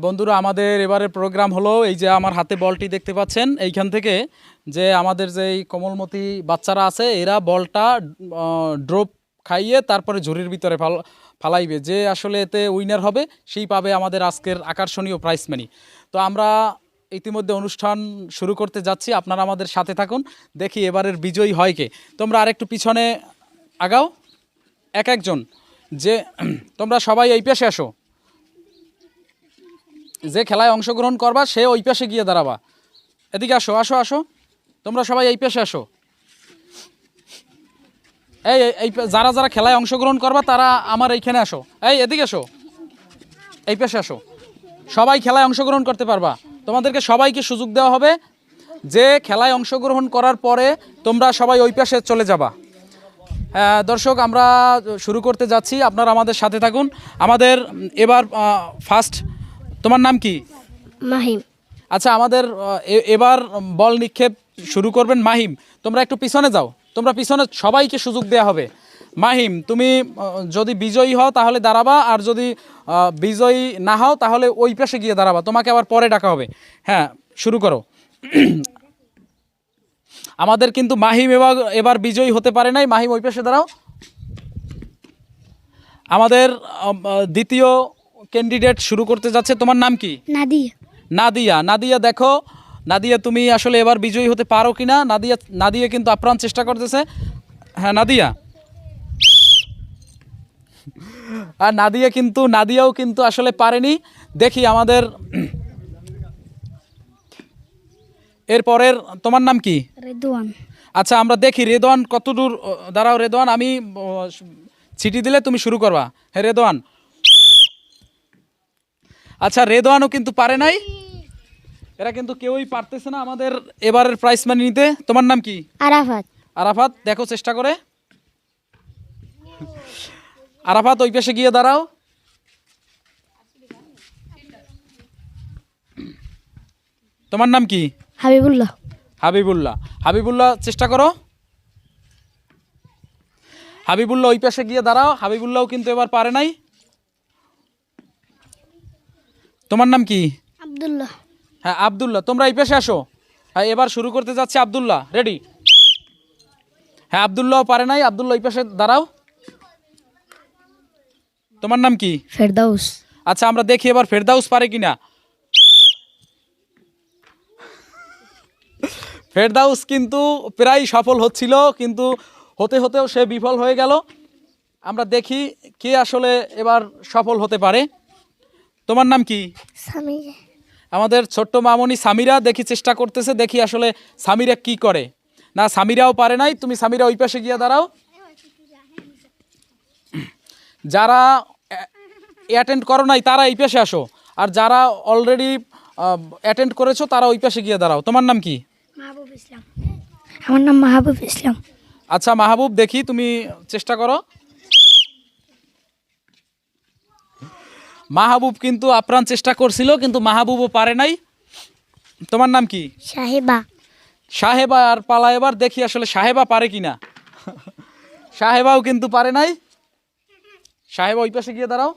বন্ধুরা, আমাদের এবারে প্রোগ্রাম হলো এই যে আমার হাতে বলটি দেখতে পাচ্ছেন। এইখান থেকে যে আমাদের যে কোমলমতি বাচ্চারা আছে, এরা বলটা ড্রপ খাইয়ে তারপরে ঝুড়ির ভিতরে ফাল, ফালাইবে। যে আসলে এতে উইনার হবে, সেই পাবে আমাদের আজকের আকর্ষণীয় প্রাইজ মানি তো আমরা ইতিমধ্যে অনুষ্ঠান শুরু করতে যাচ্ছি। আপনারা আমাদের সাথে থাকুন, দেখি এবারের বিজয়ী হয় কে। তোমরা আরেকটু পিছনে আগাও। এক একজন, যে, তোমরা সবাই এই পেশে আসো। যে খেলায় অংশগ্রহণ করবা সে ওই পাশে গিয়ে দাঁড়াবা। এদিকে আসো আসো আসো। তোমরা সবাই এই পাশে আসো। এই এই- যারা যারা খেলায় অংশগ্রহণ করবা তারা আমার এইখানে আসো। এই এদিকে আসো। এই পাশে আসো। সবাই খেলায় অংশগ্রহণ করতে পারবা। তোমাদেরকে সবাইকে সুযোগ দেওয়া হবে। যে খেলায় অংশগ্রহণ করার পরে তোমরা সবাই ওই পাশে চলে যাবা। হ্যাঁ, দর্শক আমরা শুরু করতে যাচ্ছি। আপনারা আমাদের সাথে থাকুন। আমাদের এবার ফার্স্ট তোমার নাম কি? মাহিম। আচ্ছা আমাদের এবার বল নিক্ষেপ শুরু করবেন মাহিম। তোমরা একটু পিছনে যাও। তোমরা পিছনে সবাইকে সুযোগ দেওয়া হবে। মাহিম তুমি যদি বিজয়ী হও তাহলে দাঁড়াবা আর যদি বিজয়ী না হও তাহলে ওই পাশে গিয়ে দাঁড়াবা। তোমাকে আবার পরে ডাকা হবে। হ্যাঁ শুরু করো। আমাদের কিন্তু মাহিম এবার এবার বিজয়ী হতে পারে নাই। মাহিম ওই পাশে দাঁড়াও। আমাদের দ্বিতীয় ক্যান্ডিডেট শুরু করতে যাচ্ছে তোমার নাম কি? নাদি নাদিয়া নাদিয়া দেখো নাদিয়া তুমি আসলে এবার বিজয়ী হতে পারো কিনা? নাদিয়া নাদিয়া কিন্তু আপ্রাণ চেষ্টা করতেছে। হ্যাঁ নাদিয়া। আর নাদিয়া কিন্তু নাদিয়াও কিন্তু আসলে পারেনি। দেখি আমাদের এরপরের তোমার নাম কি? রেদওয়ান আচ্ছা আমরা দেখি রেদওয়ান কতদূর দাঁড়াও রেদওয়ান আমি ছিটি দিলে তুমি শুরু করবা। হ্যাঁ রেদওয়ান আচ্ছা রেদওয়ানও কিন্তু পারে নাই। এরা কিন্তু কেউই পারতেছে না আমাদের এবারের প্রাইস মানি নিতে। তোমার নাম কি? আরাফাত। আরাফাত দেখো চেষ্টা করে। আরাফাত ওই পাশে গিয়ে দাঁড়াও। তোমার নাম কি? হাবিবুল্লাহ। হাবিবুল্লাহ। হাবিবুল্লাহ চেষ্টা করো। হাবিবুল্লাহ ওই পাশে গিয়ে দাঁড়াও। হাবিবুল্লাহও কিন্তু এবার পারে নাই। তোমার নাম কি? আব্দুল্লাহ। হ্যাঁ আবদুল্লাহ। তোমরা এই পাশে আসো। হ্যাঁ এবার শুরু করতে যাচ্ছে আবদুল্লাহ। রেডি হ্যাঁ আবদুল্লাহ পারে নাই। আবদুল্লাহ এই পাশে দাঁড়াও। তোমার নাম কি? ফেরদাউস। আচ্ছা আমরা দেখি এবার ফেরদাউস পারে কিনা। ফেরদাউস কিন্তু প্রায় সফল হচ্ছিল কিন্তু হতে হতেও সে বিফল হয়ে গেল। আমরা দেখি কে আসলে এবার সফল হতে পারে। তোমার নাম কি? আমাদের ছোট্ট মামনি সামিরা দেখি চেষ্টা করতেছে দেখি আসলে সামিরা কি করে। না সামিরাও পারে নাই তুমি সামিরা ওই পাশে গিয়ে দাঁড়াও। যারা অ্যাটেন্ড করো নাই তারা এই পাশে আসো। আর যারা অলরেডি অ্যাটেন্ড করেছ তারা ওই পাশে গিয়ে দাঁড়াও। তোমার নাম কি? মাহবুব ইসলাম। আমার নাম মাহবুব ইসলাম। আচ্ছা মাহবুব দেখি তুমি চেষ্টা করো। মাহবুব কিন্তু আপ্রাণ চেষ্টা করছিল কিন্তু মাহবুবও পারে নাই। তোমার নাম কি? সাহেবা। সাহেবা আর পালা এবার দেখি আসলে সাহেবা পারে কিনা। সাহেবাও কিন্তু পারে নাই। সাহেবা ওই পাশে গিয়ে দাঁড়াও।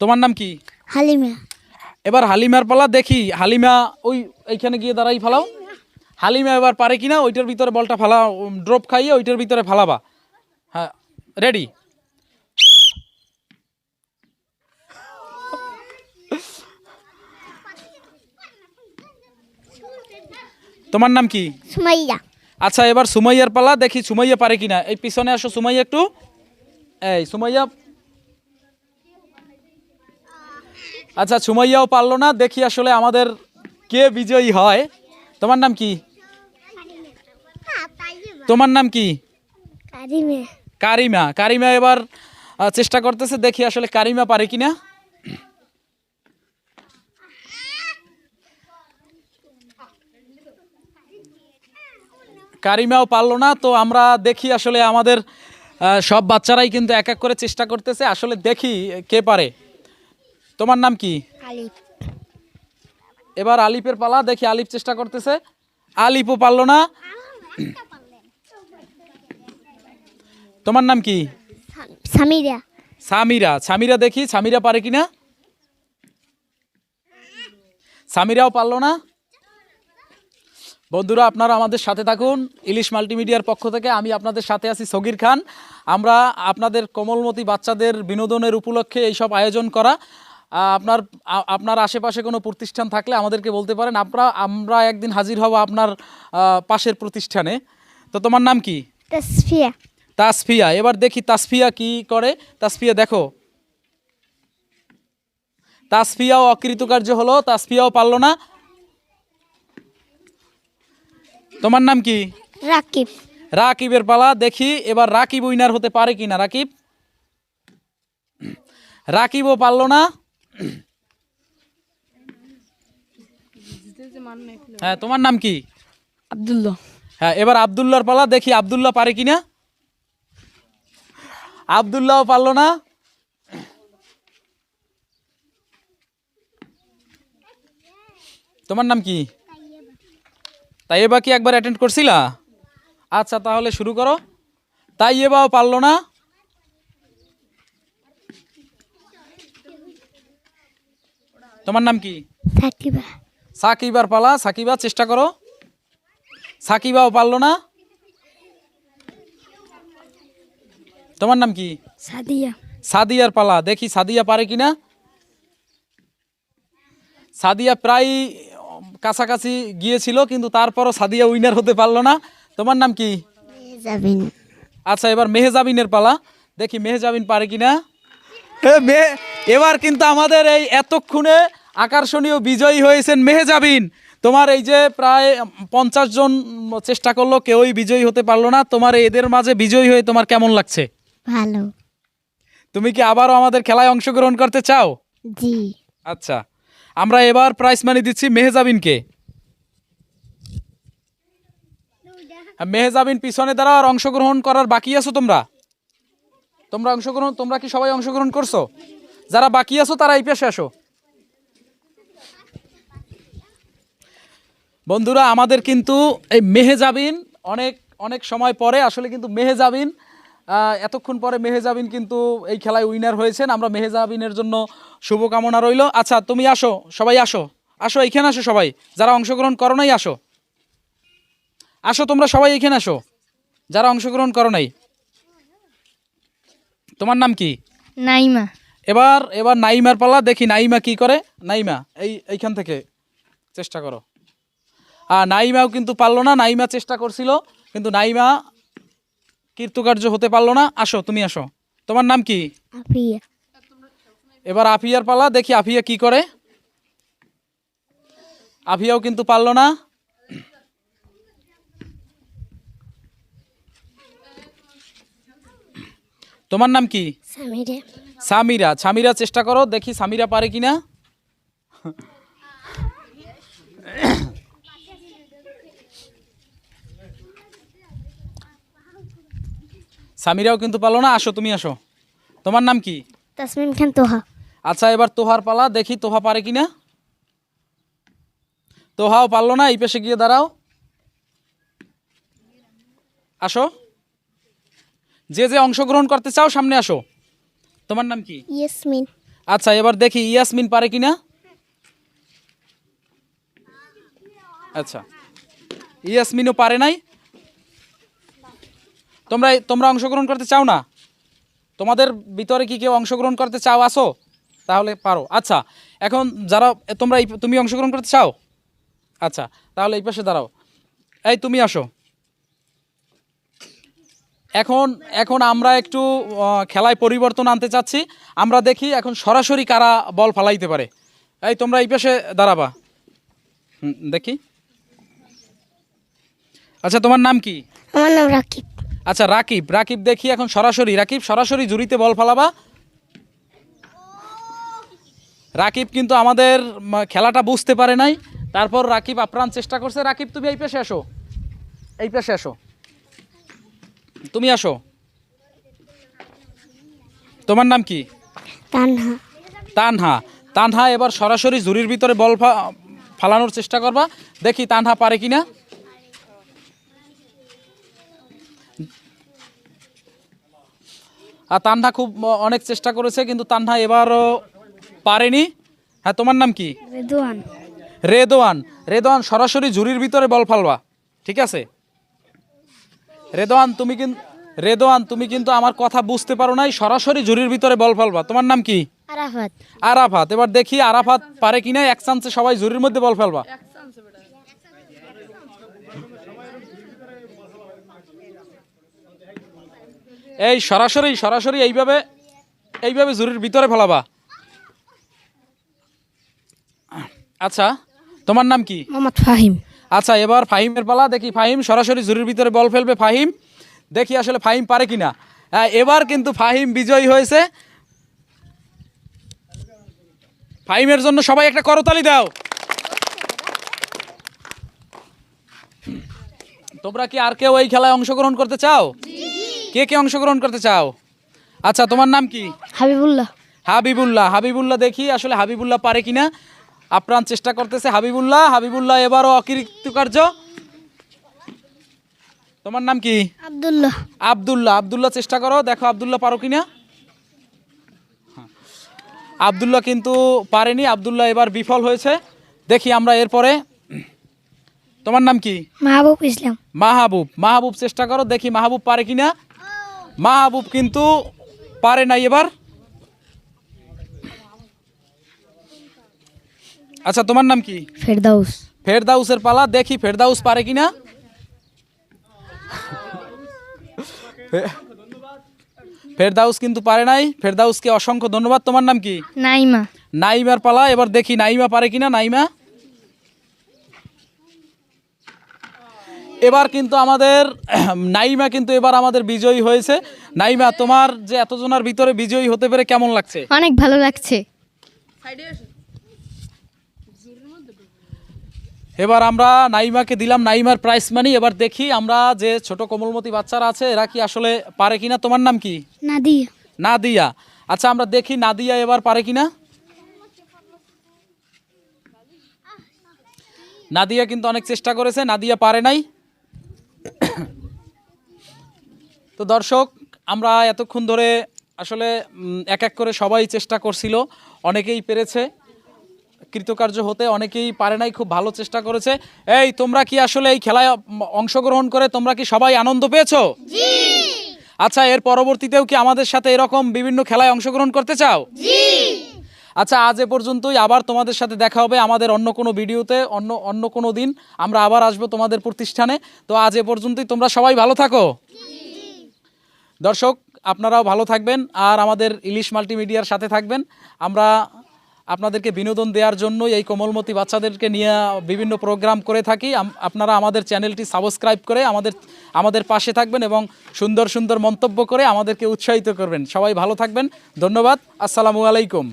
তোমার নাম কি? হালিমা। এবার হালিমার পালা দেখি হালিমা ওই এইখানে গিয়ে দাঁড়াই ফালাও। হালিমা এবার পারে কিনা ওইটার ভিতরে বলটা ফালা ড্রপ খাইয়ে ওইটার ভিতরে ফালাবা। হ্যাঁ রেডি তোমার নাম কি? সুমাইয়া। আচ্ছা এবার সুমাইয়ার পালা দেখি সুমাইয়া পারে কিনা। এই পিছনে আসো সুমাইয়া একটু। এই সুমাইয়া। আচ্ছা সুমাইয়াও পারল না। দেখি আসলে আমাদের কে বিজয়ী হয়। তোমার নাম কি? তোমার নাম কি? কারিমে। কারিমা। কারিমা এবার চেষ্টা করতেছে দেখি আসলে কারিমা পারে কিনা। কারিমাও পারল না। তো আমরা দেখি আসলে আমাদের সব বাচ্চারাই কিন্তু এক এক করে চেষ্টা করতেছে। আসলে দেখি কে পারে। তোমার নাম কি? এবার আলিপের পালা দেখি আলিফ চেষ্টা করতেছে। আলিপও পারল না। তোমার নাম কি? সামিরা। সামিরা। সামিরা দেখি সামিরা পারে কিনা? সামিরাও পারল না। বন্ধুরা আপনারা আমাদের সাথে থাকুন ইলিশ মাল্টিমিডিয়ার পক্ষ থেকে। আমি আপনাদের সাথে আছি সগির খান। আমরা আপনাদের কোমলমতি বাচ্চাদের বিনোদনের উপলক্ষে এইসব আয়োজন করা। আপনার আপনার আশেপাশে কোনো প্রতিষ্ঠান থাকলে আমাদেরকে বলতে পারেন। আমরা আমরা একদিন হাজির হব আপনার পাশের প্রতিষ্ঠানে। তো তোমার নাম কি? তাসফিয়া। তাসফিয়া। এবার দেখি তাসফিয়া কি করে। তাসফিয়া দেখো। তাসফিয়াও অকৃতকার্য হলো তাসফিয়াও পারল না। তোমার নাম কি? রাকিব। রাকিবের পালা দেখি এবার রাকিব উইনার হতে পারে কি না রাকিব? রাকিবও পারল না। হ্যাঁ তোমার নাম কি? আব্দুল্লাহ। হ্যাঁ এবার আবদুল্লাহর পালা দেখি আবদুল্লাহ পারে কি না আবদুল্লাহও পারল না। তোমার নাম কি? তাই এবার কি একবার অ্যাটেন্ড করছিলা? আচ্ছা তাহলে শুরু করো। তাই এবাও পারল না। তোমার নাম কি? সাকিবার পালা সাকিবা চেষ্টা করো। সাকিবাও পারল না। তোমার নাম কি? সাদিয়া। সাদিয়ার পালা দেখি সাদিয়া পারে কিনা। সাদিয়া প্রায় কাছাকাছি গিয়েছিল কিন্তু তারপরও সাদিয়া উইনার হতে পারল না। তোমার নাম কি? আচ্ছা এবার মেহেজাবিনের পালা। দেখি মেহেজাবিন পারে কিনা। মেহে- এবার কিন্তু আমাদের এই এতক্ষণে আকর্ষণীয় বিজয়ী হয়েছেন মেহেজাবিন। তোমার এই যে প্রায় পঞ্চাশ জন চেষ্টা করল কেউই বিজয়ী হতে পারল না। তোমার এদের মাঝে বিজয়ী হয়ে তোমার কেমন লাগছে? ভালো। তুমি কি আবারও আমাদের খেলায় অংশগ্রহণ করতে চাও? জি। আচ্ছা। আমরা এবার প্রাইস মানি দিচ্ছি মেহেজাবিনকে। মেহেজাবিন পিছনে দ্বারা আর অংশগ্রহণ করার বাকি আছো তোমরা। তোমরা অংশগ্রহণ তোমরা কি সবাই অংশগ্রহণ করছ? যারা বাকি আছো তারা এই পেশে আসো। বন্ধুরা, আমাদের কিন্তু এই মেহেজাবিন অনেক অনেক সময় পরে, আসলে কিন্তু মেহেজাবিন এতক্ষণ পরে মেহেজাবিন কিন্তু এই খেলায় উইনার হয়েছেন। আমরা মেহেজাবিনের জন্য শুভকামনা রইল। আচ্ছা তুমি আসো সবাই আসো। আসো এইখানে আসো সবাই। যারা অংশগ্রহণ করো নাই আসো। আসো তোমরা সবাই এইখানে আসো। যারা অংশগ্রহণ করো নাই। তোমার নাম কি? নাইমা। এবার এবার নাইমার পালা দেখি নাইমা কি করে। নাইমা এই এইখান থেকে চেষ্টা করো। আর নাইমাও কিন্তু পারল না নাইমা চেষ্টা করছিল কিন্তু নাইমা কীর্তকার্য হতে পারল না। আসো তুমি আসো। তোমার নাম কি? এবার আফিয়ার পালা দেখি আফিয়া কি করে। আফিয়াও কিন্তু পারল না। তোমার নাম কি? সামিরা। সামিরা চেষ্টা করো দেখি সামিরা পারে কিনা। সামিরাও কিন্তু পারল না আসো তুমি আসো। তোমার নাম কি? তাসমিন খান তোহা। আচ্ছা এবার তোহার পালা দেখি তোহা পারে কিনা। তোহাও পারল না এই পেশে গিয়ে দাঁড়াও। আসো। যে যে অংশগ্রহণ করতে চাও সামনে আসো। তোমার নাম কি? ইয়াসমিন। আচ্ছা এবার দেখি ইয়াসমিন পারে কিনা। আচ্ছা। ইয়াসমিনও পারে নাই। তোমরা তোমরা অংশগ্রহণ করতে চাও না? তোমাদের ভিতরে কি কেউ অংশগ্রহণ করতে চাও আসো তাহলে পারো। আচ্ছা এখন যারা তোমরা তুমি অংশগ্রহণ করতে চাও? আচ্ছা তাহলে এই পাশে দাঁড়াও। এই, তুমি আসো। এখন এখন আমরা একটু খেলায় পরিবর্তন আনতে চাচ্ছি। আমরা দেখি এখন সরাসরি কারা বল ফালাইতে পারে। এই, তোমরা এই পাশে দাঁড়াবা। দেখি। আচ্ছা তোমার নাম কি? আমার নাম রাকিব। আচ্ছা রাকিব রাকিব দেখি এখন সরাসরি রাকিব সরাসরি জুড়িতে বল ফালাবা। রাকিব কিন্তু আমাদের খেলাটা বুঝতে পারে নাই। তারপর রাকিব আপ্রাণ চেষ্টা করছে। রাকিব তুমি এই পেশে আসো। এই পেশে আসো। তুমি আসো। তোমার নাম কি? তানহা। তানহা। তানহা এবার সরাসরি ঝুড়ির ভিতরে বল ফালানোর চেষ্টা করবা। দেখি তানহা পারে কিনা। আর তানহা খুব অনেক চেষ্টা করেছে কিন্তু তান্না এবারও পারেনি। হ্যাঁ তোমার নাম কি? রেদওয়ান রেদোয়ান। রেদোয়ান সরাসরি ঝুড়ির ভিতরে বল ফালবা। ঠিক আছে? রেদোয়ান তুমি কিন্তু রেদোয়ান তুমি কিন্তু আমার কথা বুঝতে পারো নাই সরাসরি ঝুড়ির ভিতরে বল ফালবা। তোমার নাম কি? আরাফাত। আরাফাত। এবার দেখি আরাফাত পারে কিনা এক চান্সে সবাই ঝুড়ির মধ্যে বল ফেলবা। এই সরাসরি সরাসরি এইভাবে এইভাবে জুরির ভিতরে ফেলাবা। আচ্ছা তোমার নাম কি? মোহাম্মদ ফাহিম। আচ্ছা এবার ফাহিমের পালা দেখি ফাহিম সরাসরি জুরির ভিতরে বল ফেলবে ফাহিম। দেখি আসলে ফাহিম পারে কিনা। হ্যাঁ, এবার কিন্তু ফাহিম বিজয়ী হয়েছে। ফাহিমের জন্য সবাই একটা করতালি দাও। তোমরা কি আর কেউ এই খেলায় অংশগ্রহণ করতে চাও? কে কে অংশগ্রহণ করতে চাও? আচ্ছা তোমার নাম কি? হাবিবুল্লাহ। হাবিবুল্লাহ। হাবিবুল্লাহ দেখি আসলে হাবিবুল্লাহ পারে কিনা। আপ্রাণ চেষ্টা করতেছে হাবিবুল্লাহ। হাবিবুল্লাহ এবারও অকৃতকার্য। তোমার নাম কি? আব্দুল্লাহ। আব্দুল্লাহ। আব্দুল্লাহ চেষ্টা করো দেখো আব্দুল্লাহ পারো কিনা। হ্যাঁ। আব্দুল্লাহ কিন্তু পারেনি। আব্দুল্লাহ এবার বিফল হয়েছে। দেখি আমরা এরপরে। তোমার নাম কি? মাহবুব ইসলাম। মাহবুব। মাহবুব চেষ্টা করো দেখি মাহবুব পারে কিনা। মাহবুব কিন্তু পারে নাই এবার। আচ্ছা তোমার নাম কি? ফেরদাউস। ফেরদাউসের পালা দেখি ফেরদাউস পারে কিনা। ফেরদাউস কিন্তু পারে নাই। ফেরদাউসকে অসংখ্য ধন্যবাদ। তোমার নাম কি? নাইমা। নাইমার পালা এবার দেখি নাইমা পারে কিনা। নাইমা? এবার কিন্তু আমাদের নাইমা কিন্তু এবার আমাদের বিজয়ী হয়েছে। নাইমা তোমার যে এতজনের ভিতরে বিজয়ী হতে পেরে কেমন লাগছে? অনেক ভালো লাগছে। এবার আমরা নাইমাকে দিলাম নাইমার প্রাইস মানি এবার দেখি আমরা যে ছোট কোমলমতি বাচ্চারা আছে এরা কি আসলে পারে কিনা? তোমার নাম কি? নাদিয়া। নাদিয়া। আচ্ছা আমরা দেখি নাদিয়া এবার পারে কিনা। নাদিয়া কিন্তু অনেক চেষ্টা করেছে নাদিয়া পারে নাই। তো দর্শক আমরা এতক্ষণ ধরে আসলে এক এক করে সবাই চেষ্টা করছিল অনেকেই পেরেছে। কৃতকার্য হতে অনেকেই পারে নাই খুব ভালো চেষ্টা করেছে। এই তোমরা কি আসলে এই খেলায় অংশগ্রহণ করে তোমরা কি সবাই আনন্দ পেয়েছ? আচ্ছা এর পরবর্তীতেও কি আমাদের সাথে এরকম বিভিন্ন খেলায় অংশগ্রহণ করতে চাও? আচ্ছা আজ এ পর্যন্তই। আবার তোমাদের সাথে দেখা হবে আমাদের অন্য কোনো ভিডিওতে অন্য অন্য কোনো দিন। আমরা আবার আসব তোমাদের প্রতিষ্ঠানে। তো আজ এ পর্যন্তই। তোমরা সবাই ভালো থাকো। দর্শক, আপনারাও ভালো থাকবেন আর আমাদের ইলিশ মাল্টিমিডিয়ার সাথে থাকবেন। আমরা আপনাদেরকে বিনোদন দেওয়ার জন্য এই কোমলমতি বাচ্চাদেরকে নিয়ে বিভিন্ন প্রোগ্রাম করে থাকি। আপনারা আমাদের চ্যানেলটি সাবস্ক্রাইব করে আমাদের আমাদের পাশে থাকবেন এবং সুন্দর সুন্দর মন্তব্য করে আমাদেরকে উৎসাহিত করবেন। সবাই ভালো থাকবেন। ধন্যবাদ। আসসালামু আলাইকুম।